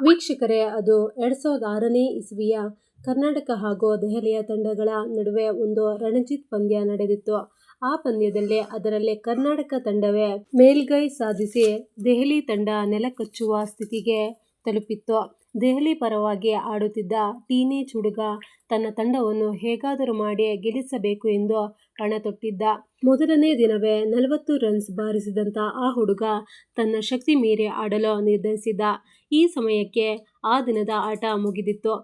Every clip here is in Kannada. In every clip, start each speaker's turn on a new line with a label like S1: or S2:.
S1: ವೀಕ್ಷಕರೇ, ಅದು ಎರಡು ಸಾವಿರದ ಆರನೇ ಇಸವಿಯ ಕರ್ನಾಟಕ ಹಾಗೂ ದೆಹಲಿಯ ತಂಡಗಳ ನಡುವೆ ಒಂದು ರಣಜಿತ್ ಪಂದ್ಯ ನಡೆದಿತ್ತು. ಆ ಪಂದ್ಯದಲ್ಲಿ ಅದರಲ್ಲಿ ಕರ್ನಾಟಕ ತಂಡವೇ ಮೇಲ್ಗೈ ಸಾಧಿಸಿ ದೆಹಲಿ ತಂಡ ನೆಲಕಚ್ಚುವ ಸ್ಥಿತಿಗೆ ತಲುಪಿತ್ತು. ದೆಹಲಿ ಪರವಾಗಿ ಆಡುತ್ತಿದ್ದ ಟೀನೇಜ್ ಹುಡುಗ ತನ್ನ ತಂಡವನ್ನು ಹೇಗಾದರೂ ಮಾಡಿ ಗೆಲ್ಲಿಸಬೇಕು ಎಂದು ಪಣತೊಟ್ಟಿದ್ದ. ಮೊದಲನೇ ದಿನವೇ ನಲವತ್ತು ರನ್ಸ್ ಬಾರಿಸಿದಂಥ ಆ ಹುಡುಗ ತನ್ನ ಶಕ್ತಿ ಮೀರಿ ಆಡಲು ನಿರ್ಧರಿಸಿದ್ದ ಈ ಸಮಯಕ್ಕೆ ಆ ದಿನದ ಆಟ ಮುಗಿದಿತ್ತು.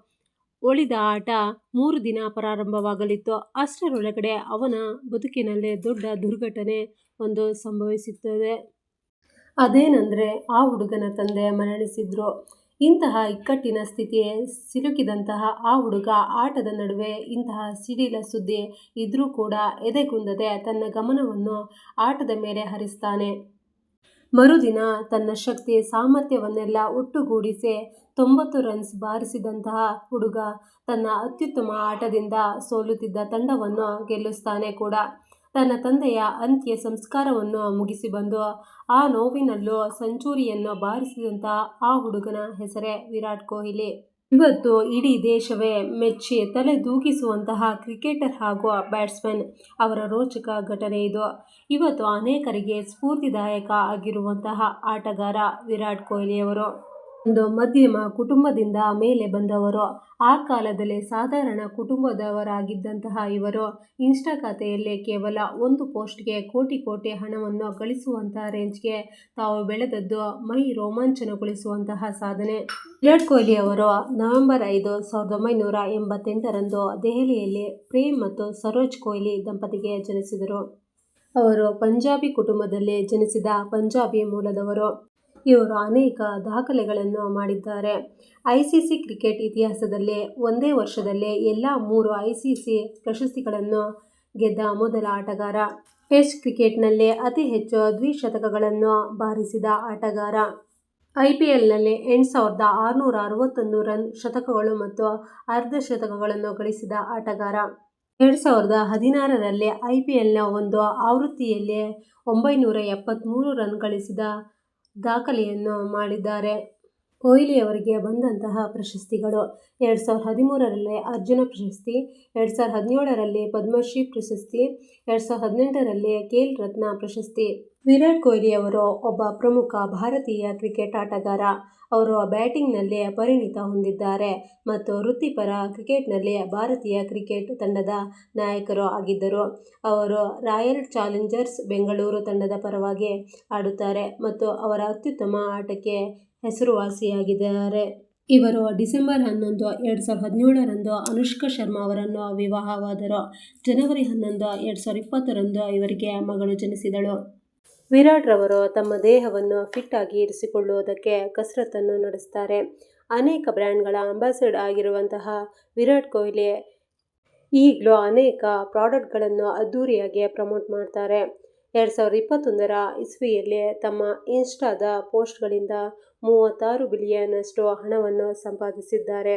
S1: ಉಳಿದ ಆಟ ಮೂರು ದಿನ ಪ್ರಾರಂಭವಾಗಲಿತ್ತು. ಅಷ್ಟರೊಳಗಡೆ ಅವನ ಬದುಕಿನಲ್ಲೇ ದೊಡ್ಡ ದುರ್ಘಟನೆ ಒಂದು ಸಂಭವಿಸುತ್ತದೆ. ಅದೇನೆಂದರೆ ಆ ಹುಡುಗನ ತಂದೆ ಮರಣಿಸಿದ್ರು ಇಂತಹ ಇಕ್ಕಟ್ಟಿನ ಸ್ಥಿತಿ ಸಿಲುಕಿದಂತಹ ಆ ಹುಡುಗ ಆಟದ ನಡುವೆ ಇಂತಹ ಸಿಡಿಲ ಸುದ್ದಿ ಇದ್ರೂ ಕೂಡ ಎದೆಗುಂದದೆ ತನ್ನ ಗಮನವನ್ನು ಆಟದ ಮೇಲೆ ಹರಿಸ್ತಾನೆ. ಮರುದಿನ ತನ್ನ ಶಕ್ತಿ ಸಾಮರ್ಥ್ಯವನ್ನೆಲ್ಲ ಒಟ್ಟುಗೂಡಿಸಿ ತೊಂಬತ್ತು ರನ್ಸ್ ಬಾರಿಸಿದಂತಹ ಹುಡುಗ ತನ್ನ ಅತ್ಯುತ್ತಮ ಆಟದಿಂದ ಸೋಲುತ್ತಿದ್ದ ತಂಡವನ್ನು ಗೆಲ್ಲಿಸ್ತಾನೆ ಕೂಡ. ತನ್ನ ತಂದೆಯ ಅಂತ್ಯ ಸಂಸ್ಕಾರವನ್ನು ಮುಗಿಸಿ ಬಂದು ಆ ನೋವಿನಲ್ಲೂ ಸಂಚೂರಿಯನ್ನು ಬಾರಿಸಿದಂಥ ಆ ಹುಡುಗನ ಹೆಸರೇ ವಿರಾಟ್ ಕೊಹ್ಲಿ. ಇವತ್ತು ಇಡೀ ದೇಶವೇ ಮೆಚ್ಚಿ ತಲೆ ದೂಗಿಸುವಂತಹ ಕ್ರಿಕೆಟರ್ ಹಾಗೂ ಬ್ಯಾಟ್ಸ್ಮನ್ ಅವರ ರೋಚಕ ಘಟನೆ ಇದು. ಇವತ್ತು ಅನೇಕರಿಗೆ ಸ್ಫೂರ್ತಿದಾಯಕ ಆಗಿರುವಂತಹ ಆಟಗಾರ ವಿರಾಟ್ ಕೊಹ್ಲಿಯವರು. ಒಂದು ಮಧ್ಯಮ ಕುಟುಂಬದಿಂದ ಮೇಲೆ ಬಂದವರು. ಆ ಕಾಲದಲ್ಲಿ ಸಾಧಾರಣ ಕುಟುಂಬದವರಾಗಿದ್ದಂತಹ ಇವರು ಇನ್ಸ್ಟಾ ಖಾತೆಯಲ್ಲಿ ಕೇವಲ ಒಂದು ಪೋಸ್ಟ್ಗೆ ಕೋಟಿ ಕೋಟಿ ಹಣವನ್ನು ಗಳಿಸುವಂತಹ ರೇಂಜ್ಗೆ ತಾವು ಬೆಳೆದದ್ದು ಮೈ ರೋಮಾಂಚನಗೊಳಿಸುವಂತಹ ಸಾಧನೆ. ವಿರಾಟ್ ಕೊಹ್ಲಿ ಅವರು ನವೆಂಬರ್ ಐದು ಸಾವಿರದ ಒಂಬೈನೂರ ಎಂಬತ್ತೆಂಟರಂದು ದೆಹಲಿಯಲ್ಲಿ ಪ್ರೇಮ್ ಮತ್ತು ಸರೋಜ್ ಕೊಹ್ಲಿ ದಂಪತಿಗೆ ಜನಿಸಿದರು. ಅವರು ಪಂಜಾಬಿ ಕುಟುಂಬದಲ್ಲಿ ಜನಿಸಿದ ಪಂಜಾಬಿ ಮೂಲದವರು. ಇವರು ಅನೇಕ ದಾಖಲೆಗಳನ್ನು ಮಾಡಿದ್ದಾರೆ. ಐಸಿಸಿ ಕ್ರಿಕೆಟ್ ಇತಿಹಾಸದಲ್ಲಿ ಒಂದೇ ವರ್ಷದಲ್ಲಿ ಎಲ್ಲ ಮೂರು ಐಸಿಸಿ ಪ್ರಶಸ್ತಿಗಳನ್ನು ಗೆದ್ದ ಮೊದಲ ಆಟಗಾರ. ಟೆಸ್ಟ್ ಕ್ರಿಕೆಟ್ನಲ್ಲಿ ಅತಿ ಹೆಚ್ಚು ದ್ವಿಶತಕಗಳನ್ನು ಬಾರಿಸಿದ ಆಟಗಾರ. ಐ ಪಿ ಎಲ್ನಲ್ಲಿ ಎಂಟು ಸಾವಿರದ ಆರುನೂರ ಅರವತ್ತೊಂದು ರನ್ ಶತಕಗಳು ಮತ್ತು ಅರ್ಧಶತಕಗಳನ್ನು ಗಳಿಸಿದ ಆಟಗಾರ. ಎರಡು ಸಾವಿರದ ಹದಿನಾರರಲ್ಲಿ ಐಪಿಎಲ್ನ ಒಂದು ಆವೃತ್ತಿಯಲ್ಲಿ ಒಂಬೈನೂರ ಎಪ್ಪತ್ತ್ಮೂರು ರನ್ ಗಳಿಸಿದ ದಾಖಲೆಯನ್ನು ಮಾಡಿದ್ದಾರೆ. ಕೊಹ್ಲಿಯವರಿಗೆ ಬಂದಂತಹ ಪ್ರಶಸ್ತಿಗಳು. ಎರಡು ಸಾವಿರದ ಹದಿಮೂರರಲ್ಲಿ ಅರ್ಜುನ ಪ್ರಶಸ್ತಿ, ಎರಡು ಸಾವಿರದ ಹದಿನೇಳರಲ್ಲಿ ಪದ್ಮಶ್ರೀ ಪ್ರಶಸ್ತಿ, ಎರಡು ಸಾವಿರದ ಹದಿನೆಂಟರಲ್ಲಿ ಖೇಲ್ ರತ್ನ ಪ್ರಶಸ್ತಿ. ವಿರಾಟ್ ಕೊಹ್ಲಿ ಅವರು ಒಬ್ಬ ಪ್ರಮುಖ ಭಾರತೀಯ ಕ್ರಿಕೆಟ್ ಆಟಗಾರ. ಅವರು ಬ್ಯಾಟಿಂಗ್ನಲ್ಲಿ ಪರಿಣಿತ ಹೊಂದಿದ್ದಾರೆ ಮತ್ತು ವೃತ್ತಿಪರ ಕ್ರಿಕೆಟ್ನಲ್ಲಿ ಭಾರತೀಯ ಕ್ರಿಕೆಟ್ ತಂಡದ ನಾಯಕರು ಆಗಿದ್ದರು. ಅವರು ರಾಯಲ್ ಚಾಲೆಂಜರ್ಸ್ ಬೆಂಗಳೂರು ತಂಡದ ಪರವಾಗಿ ಆಡುತ್ತಾರೆ ಮತ್ತು ಅವರ ಅತ್ಯುತ್ತಮ ಆಟಕ್ಕೆ ಹೆಸರುವಾಸಿಯಾಗಿದ್ದಾರೆ. ಇವರು ಡಿಸೆಂಬರ್ ಹನ್ನೊಂದು, ಎರಡು ಸಾವಿರದ ಹದಿನೇಳರಂದು ಅನುಷ್ಕಾ ಶರ್ಮಾ ಅವರನ್ನು ವಿವಾಹವಾದರು. ಜನವರಿ ಹನ್ನೊಂದು, ಎರಡು ಸಾವಿರದ ಇಪ್ಪತ್ತರಂದು ಇವರಿಗೆ ಮಗಳು ಜನಿಸಿದಳು. ವಿರಾಟ್ ರವರು ತಮ್ಮ ದೇಹವನ್ನು ಫಿಟ್ ಆಗಿ ಇರಿಸಿಕೊಳ್ಳುವುದಕ್ಕೆ ಕಸರತ್ತನ್ನು ನಡೆಸ್ತಾರೆ. ಅನೇಕ ಬ್ರ್ಯಾಂಡ್ಗಳ ಅಂಬಾಸಿಡರ್ ಆಗಿರುವಂತಹ ವಿರಾಟ್ ಕೊಹ್ಲಿ ಈಗಲೂ ಅನೇಕ ಪ್ರಾಡಕ್ಟ್ಗಳನ್ನು ಅದ್ಧೂರಿಯಾಗಿ ಪ್ರಮೋಟ್ ಮಾಡ್ತಾರೆ. ಎರಡು ಸಾವಿರದ ಇಪ್ಪತ್ತೊಂದರ ಇಸ್ವಿಯಲ್ಲಿ ತಮ್ಮ ಇನ್ಸ್ಟಾದ ಪೋಸ್ಟ್ಗಳಿಂದ ಮೂವತ್ತಾರು ಬಿಲಿಯನ್ನಷ್ಟು ಹಣವನ್ನು ಸಂಪಾದಿಸಿದ್ದಾರೆ.